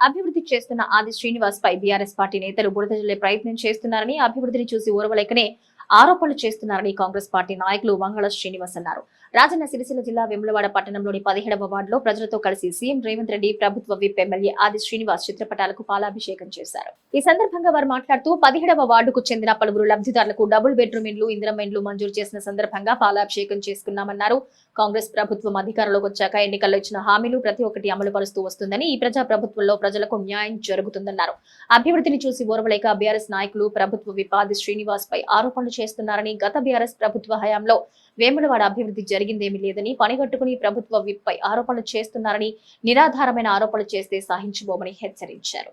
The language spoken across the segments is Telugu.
అభివృద్ధి చేస్తున్న ఆది శ్రీనివాస్ పై బీఆర్ఎస్ పార్టీ నేతలు బురద జల్లే ప్రయత్నం చేస్తున్నారని అభివృద్ధిని చూసి ఓర్వలేకనే ఆరోపణలు చేస్తున్నారని కాంగ్రెస్ పార్టీ నాయకులు వంగళ శ్రీనివాస్ అన్నారు. రాజన్న సిరిసిల్ల జిల్లా వెములవాడ పట్టణంలోని పదిహేడవ వార్డులో ప్రజలతో కలిసి సీఎం రేవంత్ రెడ్డి ప్రభుత్వ విప్ ఎమ్మెల్యే ఆది శ్రీనివాస్ చిత్రపటాలకు పాలాభిషేకం చేశారు. ఈ సందర్భంగా వారు మాట్లాడుతూ పదిహేడవ వార్డుకు చెందిన పలువురు లబ్ధిదారులకు డబుల్ బెడ్రూమ్ ఇండ్లు ఇందిరం ఇండ్లు మంజూరు చేసిన సందర్భంగా పాలాభిషేకం చేసుకున్నామన్నారు. కాంగ్రెస్ ప్రభుత్వం అధికారంలోకి వచ్చాక ఎన్నికల్లో ఇచ్చిన హామీలు ప్రతి ఒక్కటి అమలు పరుస్తూ వస్తుందని ఈ ప్రజా ప్రభుత్వంలో ప్రజలకు న్యాయం జరుగుతుందన్నారు. అభివృద్ధిని చూసి ఓర్వలేక బీఆర్ఎస్ నాయకులు ప్రభుత్వ విపాది శ్రీనివాస్ పై ఆరోపణలు చేస్తున్నారని గత బీఆర్ఎస్ ప్రభుత్వ హయాంలో వేములవాడ అభివృద్ధి జరిగిందేమీ లేదని పనిగట్టుకుని ప్రభుత్వ విప్పై ఆరోపణలు చేస్తున్నారని నిరాధారమైన ఆరోపణలు చేస్తే సహించబోమని హెచ్చరించారు.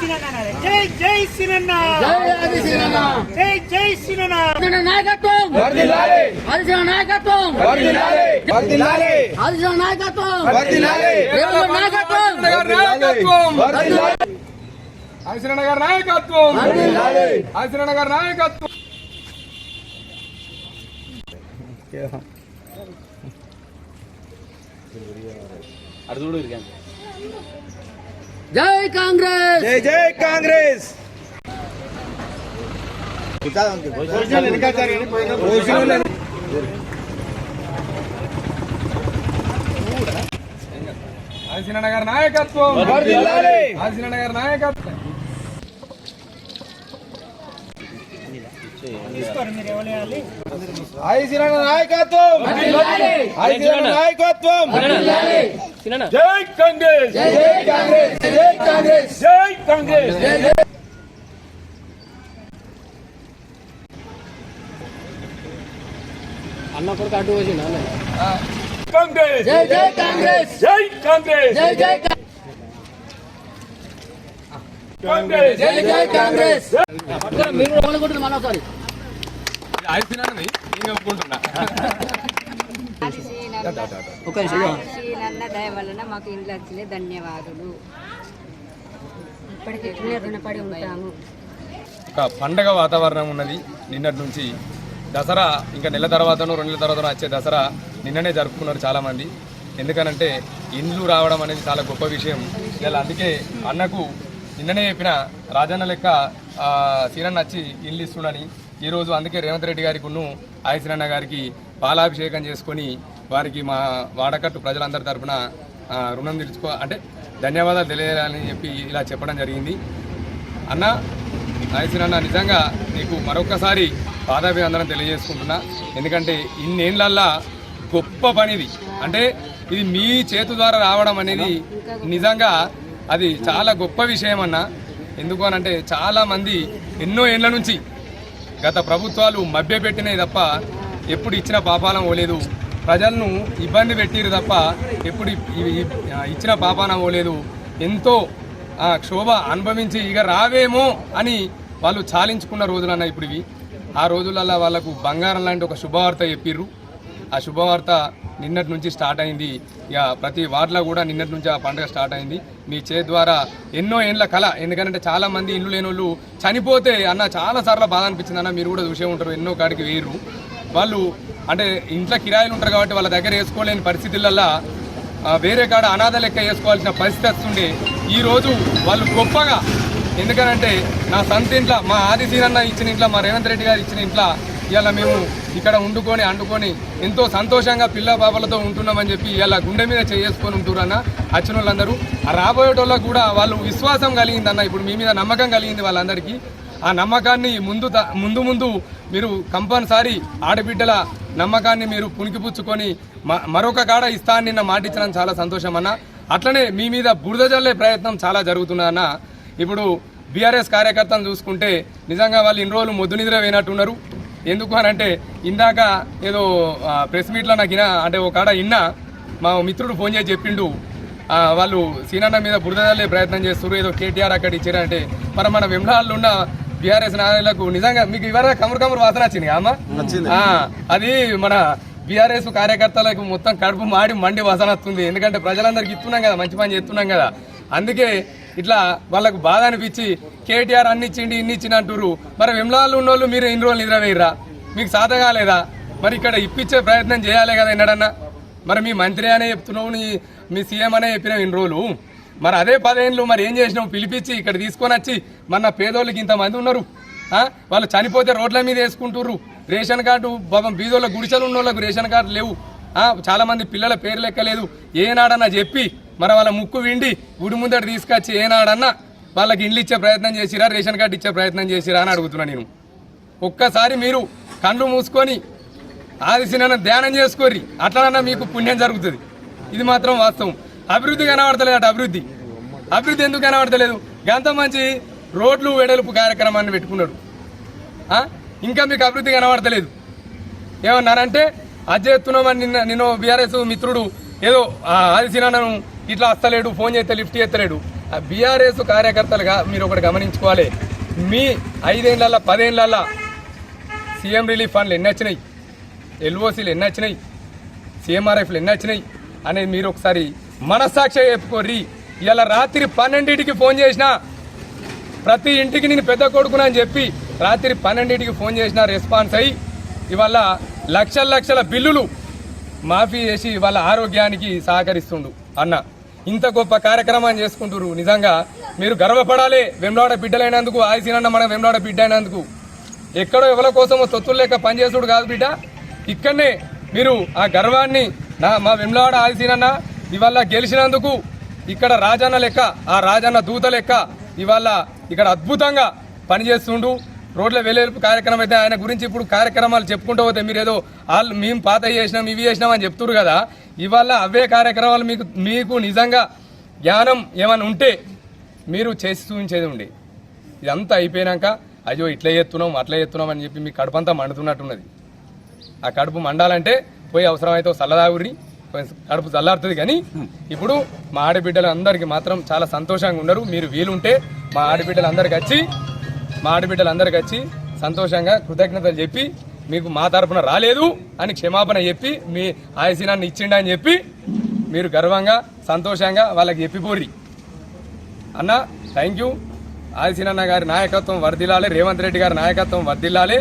జై జై సినన్న జై జై సినన్న నాయకత్వం వర్ధిల్లాలి ఆదిశివ నాయకత్వం వర్ధిల్లాలి వర్ధిల్లాలి ఆదిశివ నాయకత్వం వర్ధిల్లాలి రేవంత్ నాయకత్వం గారి నాయకత్వం ఆశీరణ గారి నాయకత్వం ఆశీరణ గారి నాయకత్వం జై కాంగ్రెస్! జై జై కాంగ్రెస్! ఆశీరణ గారి నాయకత్వం! ఆశీరణ గారి నాయకత్వం! ఆశీరణ నాయకత్వం! ఆశీరణ నాయకత్వం! జై కాంగ్రెస్! జై కాంగ్రెస్! జై కాంగ్రెస్! జై కాంగ్రెస్! కాంగ్రెస్! జై జై కాంగ్రెస్! జై కాంగ్రెస్! జై జై కాంగ్రెస్! జై జై కాంగ్రెస్! మీరు పాల్గొంటుంది మరోసారి ఆశీర్వాదం నేను ఒప్పుకుంటున్నా. ఒక శ్రీనన్న దయ వలన మాకు ఇండ్లు ధన్యవాదులు. ఇప్పటికీ ఇట్లనే రుణపడి ఉంటాము. ఒక పండగ వాతావరణం ఉన్నది. నిన్నటి నుంచి దసరా ఇంకా నెల తర్వాతనో రెండు నెలల తర్వాతనో వచ్చే దసరా నిన్ననే జరుపుకున్నారు చాలామంది. ఎందుకనంటే ఇండ్లు రావడం అనేది చాలా గొప్ప విషయం. ఇలా అందుకే అన్నకు నిన్ననే చెప్పిన రాజన్న లెక్క ఆ, సీనన్న వచ్చి ఇండ్లు ఇస్తుండని. ఈరోజు అందుకే రేవంత్ రెడ్డి గారికి ఉన్ను ఆయసీనన్న గారికి పాలాభిషేకం చేసుకొని వారికి మా వాడకట్టు ప్రజలందరి తరఫున రుణం తీర్చుకో అంటే ధన్యవాదాలు తెలియాలని చెప్పి ఇలా చెప్పడం జరిగింది. అన్న నాయసిన నిజంగా నీకు మరొకసారి పాదాభివందనం తెలియజేసుకుంటున్నా. ఎందుకంటే ఇన్నేళ్ళల్లా గొప్ప పనిది. అంటే ఇది మీ చేతు ద్వారా రావడం అనేది నిజంగా అది చాలా గొప్ప విషయం అన్న. ఎందుకు అనంటే చాలామంది ఎన్నో ఏళ్ళ నుంచి గత ప్రభుత్వాలు మభ్యపెట్టినాయి తప్ప ఎప్పుడు ఇచ్చిన పాపాలం ఓలేదు ప్రజలను ఇబ్బంది పెట్టిరు తప్ప ఎప్పుడు ఇచ్చిన పాపాన పోలేదు. ఎంతో క్షోభ అనుభవించి ఇక రావేమో అని వాళ్ళు చాలించుకున్న రోజులన్న ఇప్పుడు ఇవి. ఆ రోజులలో వాళ్ళకు బంగారం లాంటి ఒక శుభవార్త చెప్పిర్రు. ఆ శుభవార్త నిన్నటి నుంచి స్టార్ట్ అయింది. ఇక ప్రతి వార్డులో కూడా నిన్నటి నుంచి ఆ పండుగ స్టార్ట్ అయింది. మీ చేతి ద్వారా ఎన్నో ఏండ్ల కళ. ఎందుకంటే చాలామంది ఇల్లు లేని వాళ్ళు చనిపోతే అన్న చాలాసార్లు బాధ అనిపించింది అన్న మీరు కూడా చూసే ఉంటారు. ఎన్నో కాడికి వేయరు. వాళ్ళు అంటే ఇంట్లో కిరాయిలు ఉంటారు కాబట్టి వాళ్ళ దగ్గర వేసుకోలేని పరిస్థితులల్లో వేరే కాడ అనాథ లెక్క వేసుకోవాల్సిన పరిస్థితి వస్తుండే. ఈరోజు వాళ్ళు గొప్పగా ఎందుకనంటే నా సొంత ఇంట్లో మా ఆదిశీరన్న ఇచ్చిన ఇంట్లో మా రేవంత్ రెడ్డి గారు ఇచ్చిన ఇంట్లో ఇవాళ మేము ఇక్కడ వండుకొని అండుకొని ఎంతో సంతోషంగా పిల్ల పాపలతో ఉంటున్నామని చెప్పి ఇలా గుండె మీద చేసుకొని ఉంటున్నారన్న వచ్చిన వాళ్ళందరూ రాబోయేటోళ్ళకు కూడా వాళ్ళు విశ్వాసం కలిగిందన్న ఇప్పుడు మీ మీద నమ్మకం కలిగింది వాళ్ళందరికీ. ఆ నమ్మకాన్ని ముందు త- ముందు ముందు మీరు కంపల్సరీ ఆడబిడ్డల నమ్మకాన్ని మీరు పుణికిపుచ్చుకొని మ- మరొక కాడ ఇస్తా అని నిన్న మాటించడం చాలా సంతోషం అన్న. అట్లనే మీ మీద బురద జల్లే ప్రయత్నం చాలా జరుగుతున్నదన్న ఇప్పుడు బీఆర్ఎస్ కార్యకర్తను చూసుకుంటే నిజంగా వాళ్ళు ఇన్ని రోజులు మొద్దు నిద్ర పోయినట్టున్నారు. ఎందుకు అని అంటే ఇందాక ఏదో ప్రెస్ మీట్లో నాకు ఇనా అంటే ఒక కాడ ఇన్నా మా మిత్రుడు ఫోన్ చేసి చెప్పిండు. వాళ్ళు సీనన్న మీద బురద జల్లే ప్రయత్నం చేస్తున్నారు ఏదో కేటీఆర్ అక్కడ ఇచ్చారంటే మరి మన విమలాల్లో ఉన్న బీఆర్ఎస్ నాయకులకు నిజంగా మీకు ఇవర కమరు కమరు వాసన వచ్చింది అమ్మ? అది మన బీఆర్ఎస్ కార్యకర్తలకు మొత్తం కడుపు మాడి మండి వాసన వస్తుంది. ఎందుకంటే ప్రజలందరికీ ఇస్తున్నాం కదా మంచి పని చేస్తున్నాం కదా. అందుకే ఇట్లా వాళ్ళకు బాధ అనిపించి కేటీఆర్ అన్ని ఇచ్చిండి ఇన్ని ఇచ్చిన అంటారు మరి విమలాలు ఉన్నోళ్ళు మీరు ఇన్ని రోజులు నిద్రవేయరా మీకు సాధ కాలేదా? మరి ఇక్కడ ఇప్పించే ప్రయత్నం చేయాలి కదా ఎన్నడన్నా? మరి మీ మంత్రి అనే చెప్తున్నావు నీ మీ సీఎం అనే చెప్పినావు ఇన్ని రోజులు. మరి అదే పదేళ్ళు మరి ఏం చేసినావు? పిలిపించి ఇక్కడ తీసుకొని వచ్చి మన పేదోళ్ళకి ఇంతమంది ఉన్నారు. వాళ్ళు చనిపోతే రోడ్ల మీద వేసుకుంటుర్రు. రేషన్ కార్డు పాపం బీదోళ్ళ గుడిసెలు ఉన్న వాళ్ళకు రేషన్ కార్డు లేవు. చాలామంది పిల్లల పేరు లెక్కలేదు ఏనాడన్నా చెప్పి మరి వాళ్ళ ముక్కు విండి గుడి ముందట తీసుకొచ్చి ఏనాడన్నా వాళ్ళకి ఇండ్లు ఇచ్చే ప్రయత్నం చేసిరా రేషన్ కార్డు ఇచ్చే ప్రయత్నం చేసిరా అని అడుగుతున్నా నేను. ఒక్కసారి మీరు కళ్ళు మూసుకొని ఆదిశనన్న ధ్యానం చేసుకోర్రి అట్లనన్నా మీకు పుణ్యం జరుగుతుంది. ఇది మాత్రం వాస్తవం. అభివృద్ధి కనబడతలేదు అటు అభివృద్ధి. అభివృద్ధి ఎందుకు కనబడతలేదు? గంత మంచి రోడ్లు వెడల్పు కార్యక్రమాన్ని పెట్టుకున్నాడు ఇంకా మీకు అభివృద్ధి కనబడతలేదు. ఏమన్నారంటే అది నిన్న నిన్న బీఆర్ఎస్ మిత్రుడు ఏదో ఆ ఇట్లా వస్తలేడు ఫోన్ చేస్తే లిఫ్ట్ చేస్తలేడు. ఆ బీఆర్ఎస్ కార్యకర్తలుగా మీరు ఒకటి గమనించుకోవాలి. మీ ఐదేళ్ళల్లో పదేళ్ళల్లో సీఎం రిలీఫ్ ఫండ్లు ఎన్ని వచ్చినాయి? ఎల్ఓసీలు ఎన్ని వచ్చినాయి? సీఎంఆర్ఎఫ్లు ఎన్ని వచ్చినాయి? అనేది మీరు ఒకసారి మనస్సాక్షి చెప్పుకోర్రి. ఇలా రాత్రి పన్నెండింటికి ఫోన్ చేసిన ప్రతి ఇంటికి నేను పెద్ద కొడుకునని అని చెప్పి రాత్రి పన్నెండింటికి ఫోన్ చేసిన రెస్పాన్స్ అయ్యి ఇవాళ లక్షల లక్షల బిల్లులు మాఫీ చేసి ఇవాళ ఆరోగ్యానికి సహకరిస్తుండు అన్న. ఇంత గొప్ప కార్యక్రమాన్ని చేసుకుంటురు నిజంగా మీరు గర్వపడాలి వెమ్లాడ బిడ్డలైనందుకు ఆయుసీనన్న మన వెమ్లాడ బిడ్డ అయినందుకు ఎక్కడో ఎవరి కోసమో తొత్తులు లేక పనిచేసుడు కాదు బిడ్డ. ఇక్కడనే మీరు ఆ గర్వాన్ని నా మా వెమ్లాడ ఆయుసీనన్న ఇవాళ గెలిచినందుకు ఇక్కడ రాజన్న లెక్క ఆ రాజన్న దూత లెక్క ఇవాళ ఇక్కడ అద్భుతంగా పనిచేస్తుండు. రోడ్ల వెలేల్పు కార్యక్రమం అయితే ఆయన గురించి ఇప్పుడు కార్యక్రమాలు చెప్పుకుంటూ పోతే మీరు ఏదో వాళ్ళు మేము పాత చేసినాం ఇవి చేసినాం అని చెప్తున్నారు కదా. ఇవాళ అవే కార్యక్రమాలు మీకు మీకు నిజంగా జ్ఞానం ఏమైనా ఉంటే మీరు చేసి చూపించేది ఉండే. ఇదంతా అయిపోయినాక అయ్యో ఇట్లా చేస్తున్నాం అట్లా చేస్తున్నాం అని చెప్పి మీ కడుపంతా మండుతున్నట్టున్నది. ఆ కడుపు మండాలంటే పోయి అవసరమైతే చల్లదాగురి కడుపు చల్లారుతుంది కానీ ఇప్పుడు మా ఆడబిడ్డలు అందరికీ మాత్రం చాలా సంతోషంగా ఉన్నారు మీరు వీలుంటే మా ఆడబిడ్డలు అందరికి వచ్చి మా ఆడబిడ్డలు అందరికి వచ్చి సంతోషంగా కృతజ్ఞతలు చెప్పి మీకు మా తరపున రాలేదు అని క్షమాపణ చెప్పి మీ ఆయుసీనాన్ని ఇచ్చిండ అని చెప్పి మీరు గర్వంగా సంతోషంగా వాళ్ళకి చెప్పిపోర్రి. అన్న థ్యాంక్ యూ ఆదిశీనన్న గారి నాయకత్వం వర్దిల్లాలి రేవంత్ రెడ్డి గారి నాయకత్వం వర్దిల్లాలి